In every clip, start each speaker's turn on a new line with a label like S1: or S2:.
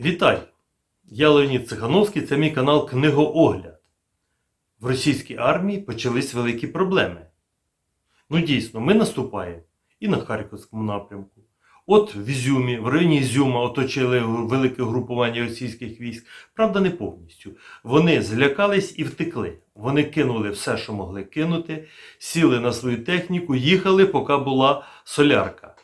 S1: Вітаю! Я Леонід Цихановський, це мій канал Книгоогляд. В російській армії почались великі проблеми. Ну, дійсно, ми наступаємо і на Харківському напрямку. От в Ізюмі, в районі Ізюма оточили велике групування російських військ. Правда, не повністю. Вони злякались і втекли. Вони кинули все, що могли кинути, сіли на свою техніку, їхали, поки була солярка.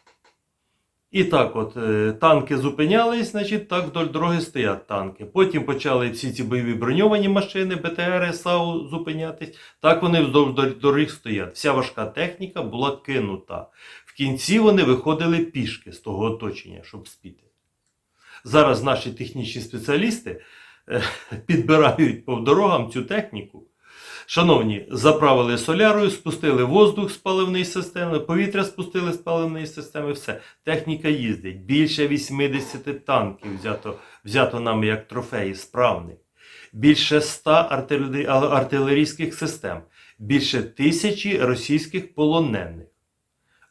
S1: І так, от е, танки зупинялись, значить, так вдоль дороги стоять танки. Потім почали всі ці бойові броньовані машини, БТР, САУ зупинятись. Так вони вздовж дор- доріг стоять. Вся важка техніка була кинута. В кінці вони виходили пішки з того оточення, щоб спіти. Зараз наші технічні спеціалісти е, підбирають по дорогам цю техніку. Шановні, заправили солярою, спустили воздух з паливної системи, повітря спустили з паливної системи, все. Техніка їздить. Більше 80 танків взято, взято нами як трофеї справних. Більше 100 артилері- артилерійських систем, більше тисячі російських полонених.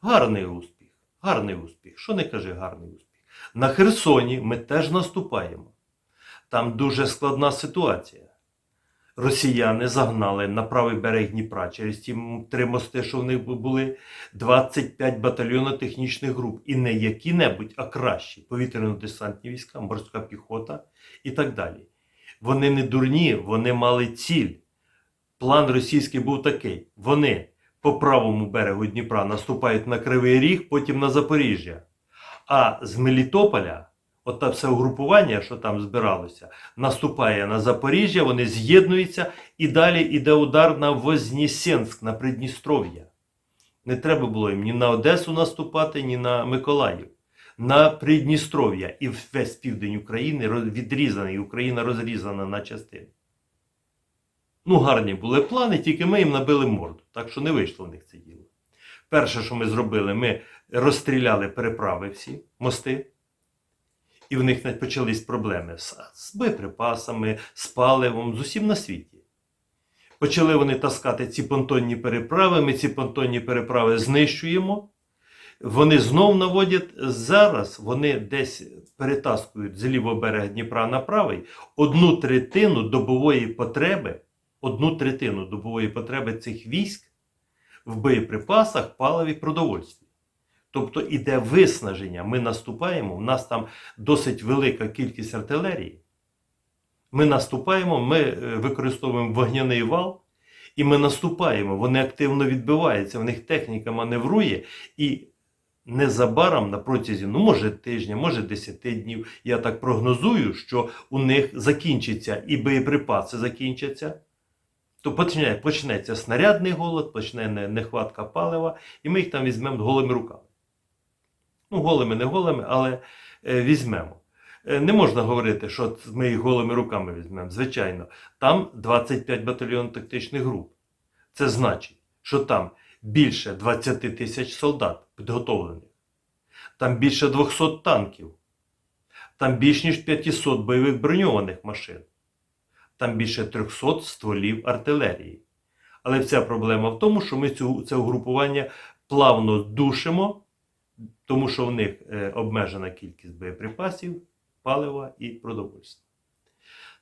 S1: Гарний успіх. Гарний успіх. Що не кажи гарний успіх? На Херсоні ми теж наступаємо. Там дуже складна ситуація. Росіяни загнали на правий берег Дніпра через ті три мости, що в них були, 25 батальйонно-технічних груп. І не які-небудь, а кращі повітряно-десантні війська, морська піхота і так далі. Вони не дурні, вони мали ціль. План російський був такий: вони по правому берегу Дніпра наступають на Кривий Ріг, потім на Запоріжжя. А з Мелітополя, от все угрупування, що там збиралося, наступає на Запоріжжя, вони з'єднуються і далі йде удар на Вознесенськ, на Придністров'я. Не треба було їм ні на Одесу наступати, ні на Миколаїв. На Придністров'я і весь південь України відрізаний, Україна розрізана на частини. Ну, гарні були плани, тільки ми їм набили морду, так що не вийшло в них це діло. Перше, що ми зробили, ми розстріляли переправи всі мости, і в них почались проблеми з, боєприпасами, з паливом, з усім на світі. Почали вони таскати ці понтонні переправи, ми ці понтонні переправи знищуємо. Вони знов наводять зараз, вони десь перетаскують з лівого берега Дніпра на правий одну третину добової потреби, одну третину добової потреби цих військ в боєприпасах, паливі, продовольстві. Тобто іде виснаження. Ми наступаємо, в нас там досить велика кількість артилерії. Ми наступаємо, ми е, використовуємо вогняний вал, і ми наступаємо. Вони активно відбиваються, в них техніка маневрує, і незабаром на протязі, ну, може, тижня, може 10 днів, я так прогнозую, що у них закінчиться і боєприпаси закінчаться. То почне, почнеться снарядний голод, почне нехватка палива, і ми їх там візьмемо голими руками. Ну, голими, не голими, але е, візьмемо. Е, Не можна говорити, що ми їх голими руками візьмемо. Звичайно, там 25 батальйон тактичних груп. Це значить, що там більше 20 тисяч солдат підготовлених, там більше 200 танків, там більш ніж 500 бойових броньованих машин, там більше 300 стволів артилерії. Але вся проблема в тому, що ми цю, це угрупування плавно душимо, тому що в них е, обмежена кількість боєприпасів, палива і продовольства.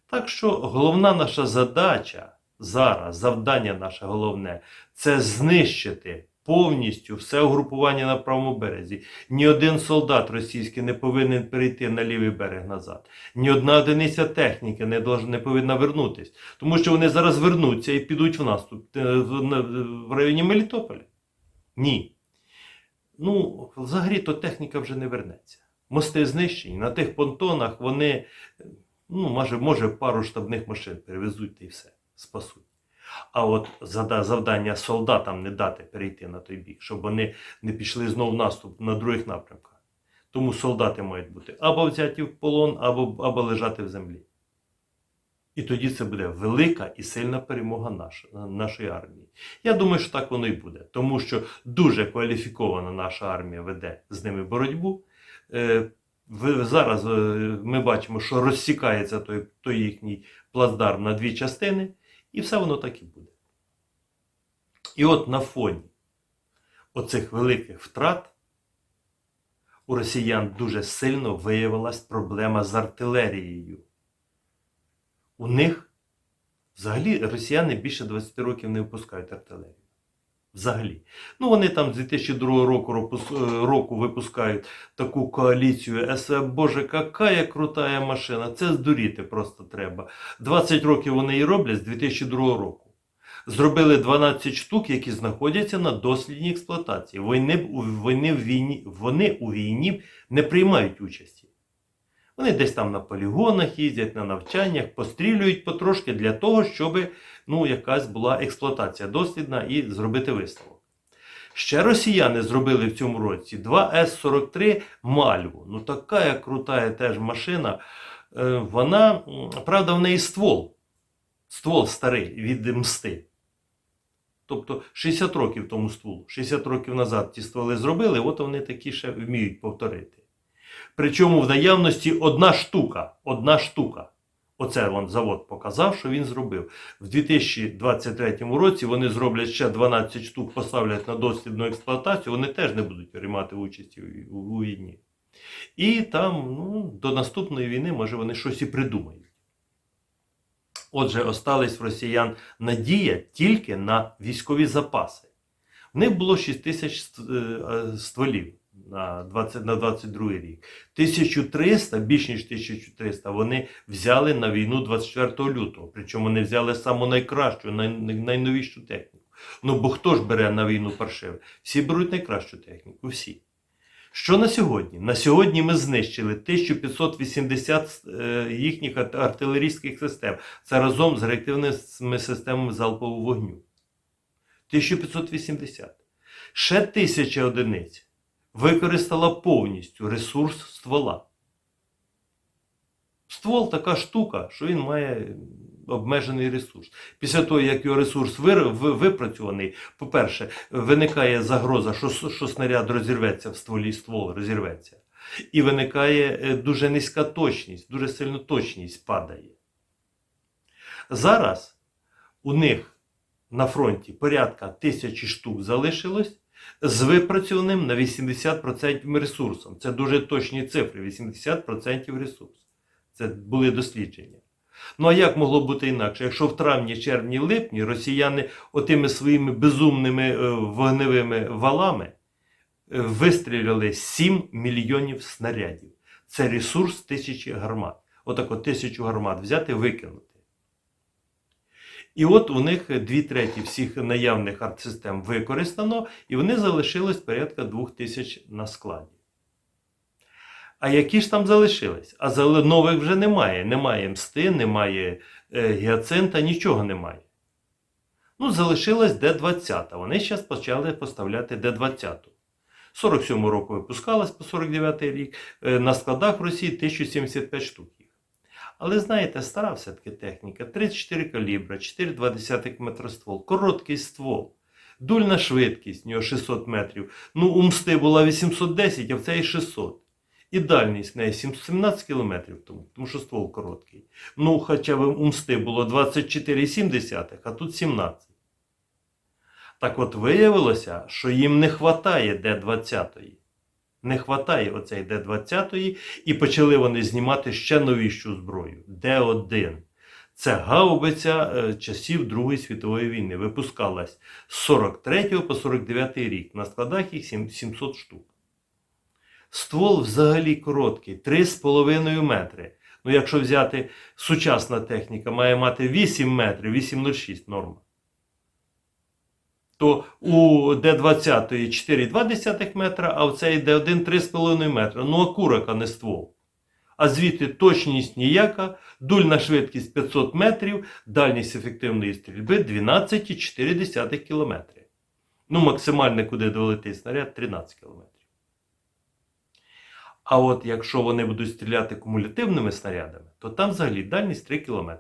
S1: Так що головна наша задача зараз, завдання наше головне, це знищити повністю все угрупування на правому березі. Ні один солдат російський не повинен перейти на лівий берег назад. Ні одна одиниця техніки не, не повинна вернутись. Тому що вони зараз вернуться і підуть в наступ е, в районі Мелітополя. Ні. Ну, взагалі то техніка вже не вернеться. Мости знищені. На тих понтонах вони, ну, може, може пару штабних машин перевезуть і все, спасуть. А от завдання солдатам не дати перейти на той бік, щоб вони не пішли знов в наступ на других напрямках. Тому солдати мають бути або взяті в полон, або, або лежати в землі. І тоді це буде велика і сильна перемога наша, нашої армії. Я думаю, що так воно і буде, тому що дуже кваліфікована наша армія веде з ними боротьбу. Е, Зараз е, ми бачимо, що розсікається той, той їхній плацдарм на дві частини, і все воно так і буде. І от на фоні оцих великих втрат у росіян дуже сильно виявилась проблема з артилерією. У них взагалі росіяни більше 20 років не випускають артилерію. Взагалі. Ну, вони там з 2002 року, е, року випускають таку коаліцію СВ. Боже, яка крутая машина. Це здуріти просто треба. 20 років вони її роблять з 2002 року. Зробили 12 штук, які знаходяться на дослідній експлуатації. Вони, вони, вони у війні не приймають участі. Вони десь там на полігонах їздять, на навчаннях, пострілюють потрошки для того, щоб ну, якась була експлуатація дослідна і зробити висновок. Ще росіяни зробили в цьому році 2 С-43 Мальву. Ну, така крута теж машина. Е, Вона, правда, в неї ствол. Ствол старий від мсти. Тобто 60 років тому стволу. 60 років назад ті стволи зробили, от вони такі ще вміють повторити. Причому в наявності одна штука. Одна штука. Оце вон завод показав, що він зробив. В 2023 році вони зроблять ще 12 штук, поставлять на дослідну експлуатацію, вони теж не будуть приймати участь у, війні. І там ну, до наступної війни, може, вони щось і придумають. Отже, остались в росіян надія тільки на військові запаси. В них було 6 тисяч е, е, стволів на 20, на 22 рік. 1300, більш ніж 1300, вони взяли на війну 24 лютого. Причому вони взяли саму найкращу, най, найновішу техніку. Ну бо хто ж бере на війну паршиве? Всі беруть найкращу техніку, всі. Що на сьогодні? На сьогодні ми знищили 1580 е, їхніх артилерійських систем. Це разом з реактивними системами залпового вогню. 1580. Ще тисяча одиниць використала повністю ресурс ствола. Ствол така штука, що він має обмежений ресурс. Після того, як його ресурс випрацьований, по-перше, виникає загроза, що, що снаряд розірветься в стволі, ствол розірветься. І виникає е, дуже низька точність, дуже сильно точність падає. Зараз у них на фронті порядка тисячі штук залишилось з випрацьованим на 80% ресурсом. Це дуже точні цифри: 80% ресурс. Це були дослідження. Ну а як могло бути інакше? Якщо в травні, червні, липні росіяни отими своїми безумними е, вогневими валами е, вистріляли 7 мільйонів снарядів. Це ресурс тисячі гармат. Отак от тисячу гармат взяти, викинути. І от у них дві треті всіх наявних артсистем використано, і вони залишилось порядка двох тисяч на складі. А які ж там залишились? А нових вже немає. Немає мсти, немає е, гіацинта, нічого немає. Ну, залишилась Д-20. Вони зараз почали поставляти Д-20. 47 року випускалась по 49 рік. Е, на складах в Росії 1075 штук. Але знаєте, стара все-таки техніка. 34 калібра, 4,2 метра ствол, короткий ствол. Дульна швидкість, в нього 600 метрів. Ну, у мсти була 810, а в цей 600. І дальність в неї 17 кілометрів тому, тому що ствол короткий. Ну, хоча б у мсти було 24,7, а тут 17. Так от виявилося, що їм не вистачає Д-20. Не вистачає оцей Д-20, і почали вони знімати ще новішу зброю Д-1. Це гаубиця е, часів Другої світової війни. Випускалась з 43 по 49 рік. На складах їх 700 штук. Ствол взагалі короткий 3,5 метри. Ну, якщо взяти сучасна техніка, має мати 8 метрів, 8,06 норма. То у Д-20 4,2 метра, а в цей Д1 3,5 метра. Ну, окурок, а не ствол. А звідти точність ніяка, дульна швидкість 500 метрів, дальність ефективної стрільби 12,4 км. Ну, максимальне, куди долетить снаряд 13 км. А от якщо вони будуть стріляти кумулятивними снарядами, то там взагалі дальність 3 км.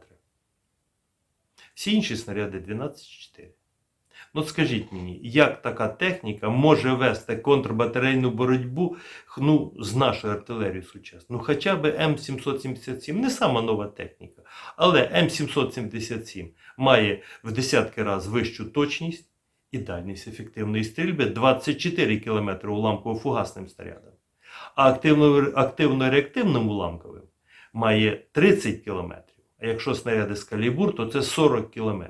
S1: Всі інші снаряди 12,4. Ну скажіть мені, як така техніка може вести контрбатарейну боротьбу ну, з нашою артилерією сучасною? Ну, хоча б М777, не сама нова техніка, але М777 має в десятки разів вищу точність і дальність ефективної стрільби 24 км уламково-фугасним снарядом. а активно- активно-реактивним уламковим має 30 км. А якщо снаряди з калібур, то це 40 км.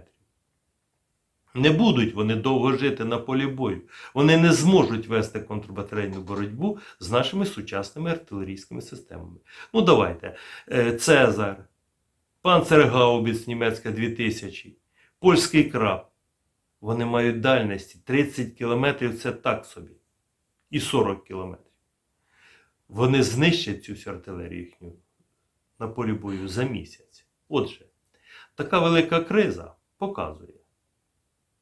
S1: Не будуть вони довго жити на полі бою. Вони не зможуть вести контрбатарейну боротьбу з нашими сучасними артилерійськими системами. Ну, давайте. Е, Цезар, Панцергаубіц німецька 2000, польський краб. Вони мають дальності 30 кілометрів це так собі. І 40 кілометрів. Вони знищать цю артилерію їхню на полі бою за місяць. Отже, така велика криза показує.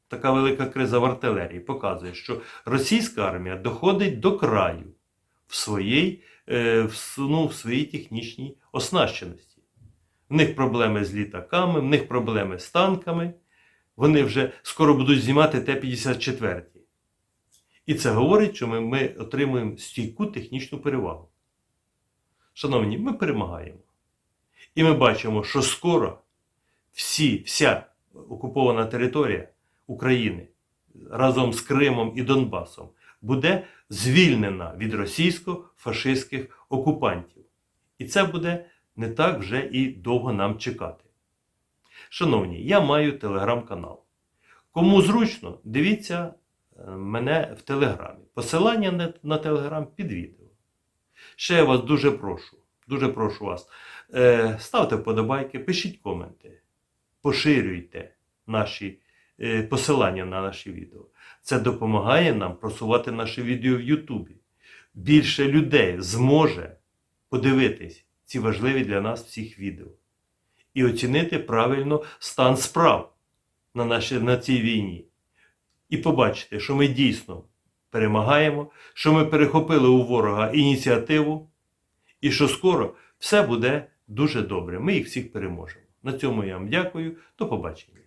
S1: Така велика криза в артилерії показує, що російська армія доходить до краю в своїй, е, ну, в своїй технічній оснащеності. В них проблеми з літаками, в них проблеми з танками. Вони вже скоро будуть знімати Т-54. І це говорить, що ми, ми отримуємо стійку технічну перевагу. Шановні, ми перемагаємо. І ми бачимо, що скоро всі, вся окупована територія України разом з Кримом і Донбасом буде звільнена від російсько-фашистських окупантів. І це буде не так вже і довго нам чекати. Шановні, я маю телеграм-канал. Кому зручно, дивіться е, мене в телеграмі. Посилання на, телеграм під відео. Ще я вас дуже прошу, дуже прошу вас. Е, ставте вподобайки, пишіть коменти, поширюйте наші посилання на наші відео. Це допомагає нам просувати наші відео в Ютубі. Більше людей зможе подивитись ці важливі для нас всіх відео і оцінити правильно стан справ на, нашій, на цій війні. І побачити, що ми дійсно перемагаємо, що ми перехопили у ворога ініціативу, і що скоро все буде дуже добре. Ми їх всіх переможемо. На цьому я вам дякую. До побачення.